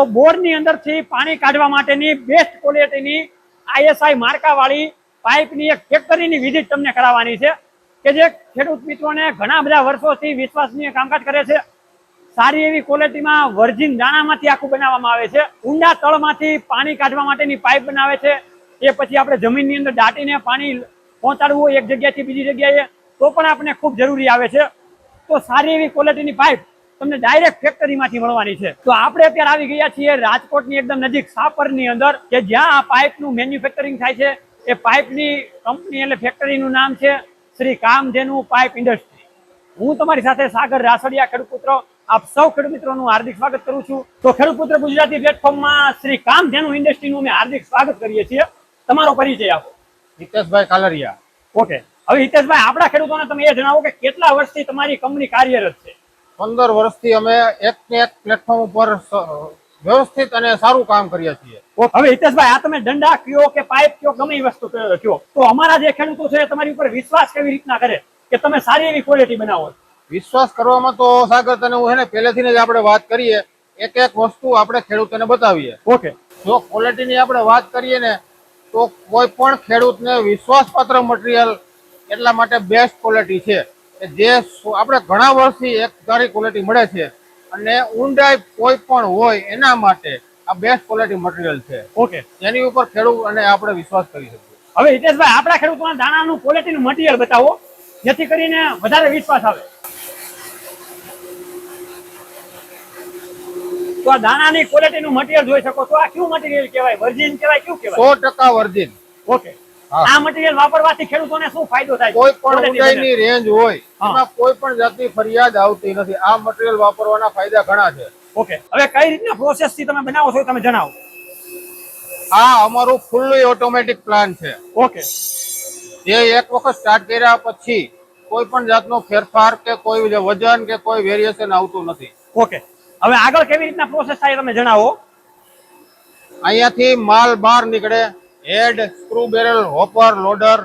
તો બોરની અંદરથી પાણી કાઢવા માટેની બેસ્ટ ક્વોલિટીની આઈએસઆઈ માર્કાવાળી પાઇપની એક ફેક્ટરીની વિઝિટ તમને કરાવવાની છે કે જે ખેડૂત મિત્રોને ઘણા બધા વર્ષોથી વિશ્વાસનીય કામકાજ કરે છે. સારી એવી ક્વોલિટીમાં વર્જિન દાણામાંથી આખું બનાવવામાં આવે છે. ઊંડા તળમાંથી પાણી કાઢવા માટેની પાઇપ બનાવે છે. એ પછી આપણે જમીનની અંદર દાટીને પાણી પહોંચાડવું એક જગ્યાએથી બીજી જગ્યાએ, તો પણ આપણે ખૂબ જરૂરી આવે છે. તો સારી એવી ક્વોલિટીની પાઇપ તમને ડાયરેક્ટ ફેક્ટરીમાંથી મળવાની છે. તો આપણે અત્યારે આવી ગયા છીએ રાજકોટની એકદમ નજીક સાપરની અંદર કે જ્યાં આ પાઇપનું મેન્યુફેક્ચરિંગ થાય છે. એ પાઇપની કંપની એટલે ફેક્ટરીનું નામ છે શ્રી કામધેનુ પાઇપ ઇન્ડસ્ટ્રી હું તમારી સાથે સાગર રાસડિયા ખેડૂત પુત્ર આપ સૌ ખેડૂત મિત્રોનું હાર્દિક સ્વાગત કરું છું. તો ખેડૂત પુત્ર ગુજરાતી પ્લેટફોર્મમાં શ્રી કામધેનુ ઇન્ડસ્ટ્રીનું અમે હાર્દિક સ્વાગત કરીએ છીએ. તમારો પરિચય આપો. હિતેશભાઈ કાલરિયા. ઓકે. હવે હિતેશભાઈ આપણા ખેડૂતોને તમે એ જણાવો કે કેટલા વર્ષથી તમારી કંપની કાર્યરત છે? પંદર વર્ષથી અમે એક ને એક પ્લેટફોર્મ ઉપર વ્યવસ્થિત અને સારું કામ કરીએ છીએ. હવે હિતેશભાઈ આ તમે દંડા કયો કે પાઇપ કયો ગમે એ વસ્તુ કયો? તો અમારા જે ખેડૂતો છે તમારી ઉપર વિશ્વાસ કેવી રીતના કરે કે તમે સારી એવી ક્વોલિટી બનાવો? વિશ્વાસ કરવામાં તો સાગર તને હું છે ને પહેલેથી જ આપણે વાત કરીએ. એક એક વસ્તુ આપણે ખેડૂતોને બતાવીએ. ઓકે. જો ક્વોલિટીની આપણે વાત કરીએ ને તો કોઈ પણ ખેડૂતને વિશ્વાસપાત્ર મટીરિયલ એટલા માટે બેસ્ટ ક્વોલિટી છે. જે આપણે ઘણા વર્ષથી એક સારી ક્વોલિટી મળે છે અને ઊંડાઈ કોઈ પણ હોય એના માટે આ બેસ્ટ ક્વોલિટી મટીરિયલ છે. ઓકે. જેની ઉપર ખેડૂત અને આપણે વિશ્વાસ કરી શકીએ. હવે હિતેશભાઈ આપણા ખેડૂતોના દાણાનું ક્વોલિટીનું મટીરિયલ બતાવો જેથી કરીને વધારે વિશ્વાસ આવે. તો આ દાણાની ક્વોલિટીનું મટીરિયલ જોઈ શકો તો આ કયું મટીરિયલ કહેવાય? વર્જિન કહેવાય? કયું કહેવાય? સો ટકા વર્જિન ઓકે. આ મટીરીયલ વાપરવાથી ખેડૂતોને શું ફાયદો થાય? કોઈ પણ ઊંડાઈની રેન્જ હોય એમાં કોઈ પણ જાતની ફરિયાદ આવતી નથી. આ મટીરીયલ વાપરવાના ફાયદા ઘણા છે. ઓકે. હવે કઈ રીતના પ્રોસેસથી તમે બનાવો છો તમે જણાવો. આ અમારું ફૂલ્લી ઓટોમેટિક પ્લાન છે. ઓકે. જે એક વખત સ્ટાર્ટ કર્યા પછી કોઈ પણ જાતનો ફેરફાર કે કોઈ વજન કે કોઈ વેરિએશન આવતું નથી. ઓકે. હવે આગળ કેવી રીતના પ્રોસેસ થાય તમે જણાવો. અહીંયાથી માલ બહાર નીકળે head screw barrel hopper loader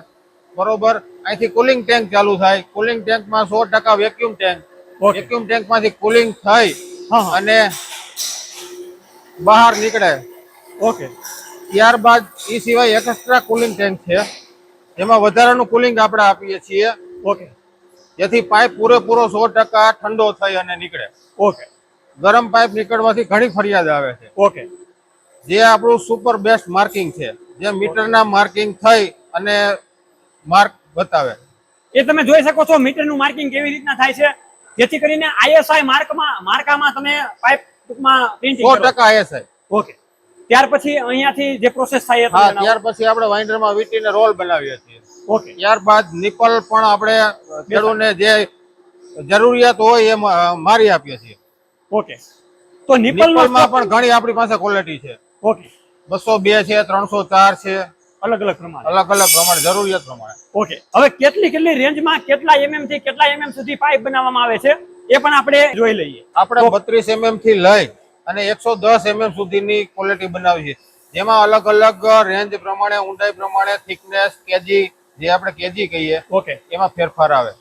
બરોબર? અહીંથી કુલિંગ ટેન્ક ચાલુ થાય. કુલિંગ ટેન્કમાં સો ટકા વેક્યુમ ટેન્ક વેક્યુમ ટેન્કમાંથી કુલિંગ થઈ અને બહાર નીકળે. ઓકે ત્યારબાદ એ સિવાય એક એક્સ્ટ્રા કુલિંગ ટેન્ક છે. જેમાં વધારાનું કુલિંગ આપણે આપીએ છીએ. ઓકે જેથી પાઇપ પૂરેપૂરો સો ટકા ઠંડો થઈ અને નીકળે. ઓકે ગરમ પાઇપ નીકળવાથી ઘણી ફરિયાદ આવે છે. ઓકે જે આપણું સુપર બેસ્ટ માર્કિંગ છે. જે મીટરના માર્કિંગ થઈ અને માર્ક બતાવે. એ તમે જોઈ શકો છો મીટરનું માર્કિંગ કેવી રીતના થાય છે? જેથી કરીને આઈએસઆઈ માર્કમાં માર્કામાં તમે પાઇપ ટૂંકમાં પ્રિન્ટિંગ સો ટકા આઈએસઆઈ. ઓકે. ત્યાર પછી અહીંયાથી જે પ્રોસેસ થાય હા ત્યાર પછી આપણે વાઇન્ડરમાં વીટીને રોલ બનાવીએ છીએ. ઓકે. ત્યારબાદ નિપલ પણ આપણે ખેડૂતને જે જરૂરિયાત હોય એ મારી આપીએ છીએ. ઓકે. તો નિપલમાં પણ ઘણી આપણી પાસે ક્વોલિટી છે. ઓકે. બસો બે છે ત્રણસો ચાર છે. અલગ અલગ પ્રમાણે. અલગ અલગ પ્રમાણે જરૂરિયાત પ્રમાણે. ઓકે હવે કેટલી કેટલી રેન્જમાં કેટલા એમએમથી કેટલા એમએમ સુધી પાઇપ બનાવવામાં આવે છે એ પણ આપણે જોઈ લઈએ. આપણે બત્રીસ એમએમથી લઈ અને એકસો દસ એમએમ સુધીની ક્વોલિટી બનાવી છે. જેમાં અલગ અલગ રેન્જ પ્રમાણે ઊંડાઈ પ્રમાણે થિકનેસ કેજી જે આપણે કેજી કહીએ ઓકે એમાં ફેરફાર આવે.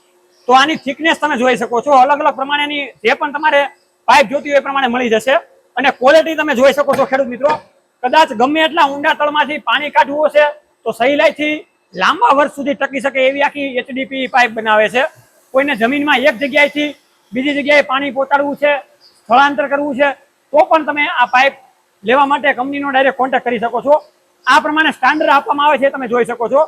તો આની થિકનેસ તમે જોઈ શકો છો. અલગ અલગ પ્રમાણેની જે પણ તમારે પાઇપ જોતી હોય એ પ્રમાણે મળી જશે. અને ક્વોલિટી તમે જોઈ શકો છો ખેડૂત મિત્રો. કદાચ ગમે એટલા ઊંડા તળમાંથી પાણી કાઢવું હશે, તો સહેલાઈથી લાંબા વર્ષ સુધી ટકી શકે એવી આખી એચડીપી પાઇપ બનાવે છે. કોઈને જમીનમાં એક જગ્યાએથી બીજી જગ્યાએ પાણી પહોંચાડવું છે, સ્થળાંતર કરવું છે, તો પણ તમે આ પાઇપ લેવા માટે કંપનીનો ડાયરેક્ટ કોન્ટેક્ટ કરી શકો છો. આ પ્રમાણે સ્ટાન્ડર્ડ આપવામાં આવે છે તમે જોઈ શકો છો.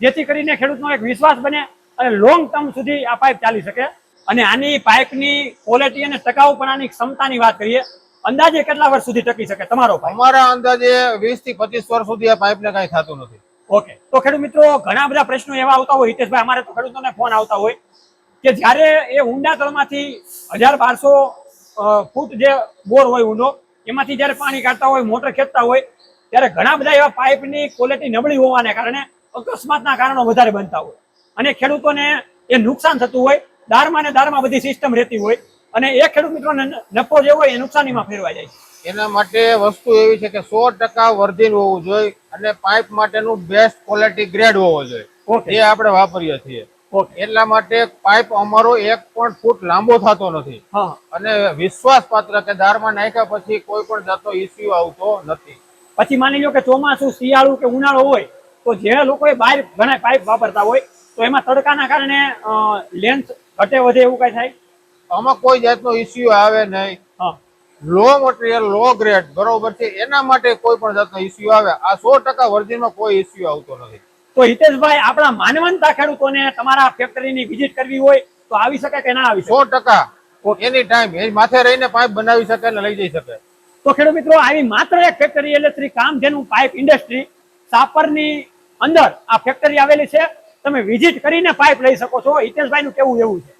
જેથી કરીને ખેડૂતનો એક વિશ્વાસ બને અને લોંગ ટર્મ સુધી આ પાઇપ ચાલી શકે. અને આની પાઇપની ક્વોલિટી અને ટકાઉપણાની ક્ષમતાની વાત કરીએ અંદાજે કેટલા વર્ષ સુધી ટકી શકે તમારો અમારા અંદાજે વીસથી પચીસ વર્ષ સુધી આ પાઇપ ને કઈ થતું નથી. ઓકે. તો ખેડૂત મિત્રો ઘણા બધા પ્રશ્નો એવા આવતા હોય હિતેશભાઈ અમારે તો ખેડૂતોને ફોન આવતા હોય કે જ્યારે એ ઊંડા તળમાંથી હજાર બારસો ફૂટ જે બોર હોય ઊંડો એમાંથી જ્યારે પાણી કાઢતા હોય મોટર ખેંચતા હોય ત્યારે ઘણા બધા એવા પાઇપની ક્વોલિટી નબળી હોવાને કારણે અકસ્માતના કારણો વધારે બનતા હોય. અને ખેડૂતોને એ નુકસાન થતું હોય દારમાં ને દારમાં બધી સિસ્ટમ રહેતી હોય અને એ ખેડૂત મિત્રોને નફો જે હોય એ નુકસાનીમાં ફેરવાઈ જાય છે. એના માટે વસ્તુ એવી છે કે સો ટકા વર્જિન હોવું જોઈએ અને પાઇપ માટેનું બેસ્ટ ક્વોલિટી ગ્રેડ હોવો જોઈએ. જે આપણે વાપરીએ છીએ. એટલા માટે પાઇપ અમારો એક પણ ફૂટ લાંબો થતો નથી. હા. અને વિશ્વાસ પાત્ર કે દારમાં નાખ્યા પછી કોઈ પણ જાતનો ઇસ્યુ આવતો નથી. પછી માની લો કે ચોમાસું શિયાળું કે ઉનાળો હોય તો જે લોકોએ બહાર ઘણા પાઇપ વાપરતા હોય તો એમાં તડકાના કારણે લેન્થ ઘટે વધે એવું કઈ થાય? આમાં કોઈ જાતનો ઇસ્યુ આવે નહીં. હા. લો મટીરિયલ લો ગ્રેડ બરોબર છે? એના માટે કોઈ પણ જાતનો ઇસ્યુ આવે. આ સો ટકા વર્જિનમાં કોઈ ઇસ્યુ આવતો નથી. તો હિતેશભાઈ આપણા માનવંતા ખેડૂતોને તમારા ફેક્ટરીની વિઝિટ કરવી હોય તો આવી શકે કે ના આવી શકે? સો ટકા. એની ટાઈમ એ માથે રહીને પાઇપ બનાવી શકે અને લઈ જઈ શકે. તો ખેડૂત મિત્રો આવી માત્ર એક ફેક્ટરી એટલે શ્રી કામધેનુ પાઇપ ઇન્ડસ્ટ્રી સાપરની અંદર આ ફેક્ટરી આવેલી છે. તમે વિઝિટ કરીને પાઇપ લઈ શકો છો. હિતેશભાઈ નું કેવું એવું છે?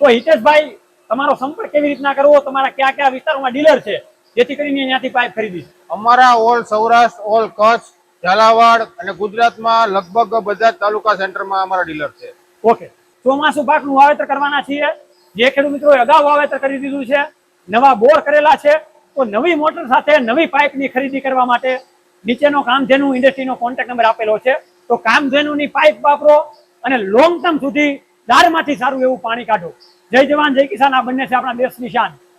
તો હિતેશભાઈ તમારો સંપર્ક કેવી રીતના કરવો? તમારા કયા કયા વિસ્તારોમાં ડીલર છે? જેથી કરીને ત્યાંથી પાઇપ ખરીદી અમારા ઓલ સૌરાષ્ટ્ર ઓલ કચ્છ ઝાલાવાડ અને ગુજરાતમાં લગભગ બધા તાલુકા સેન્ટરમાં અમારા ડીલર છે. ઓકે. ચોમાસુ પાકનું વાવેતર કરવાના છીએ. જે ખેડૂત મિત્રોએ અગાઉ વાવેતર કરી દીધું છે નવા બોર કરેલા છે તો નવી મોટર સાથે નવી પાઇપની ખરીદી કરવા માટે નીચેનો કામધેનુ ઇન્ડસ્ટ્રીનો કોન્ટેક્ટ નંબર આપેલો છે. તો કામધેનુની પાઇપ વાપરો અને લોંગ ટર્મ સુધી દારમાંથી સારું એવું પાણી કાઢો. જય જવાન, જય કિસાન. આ બંને છે આપણા દેશની શાન.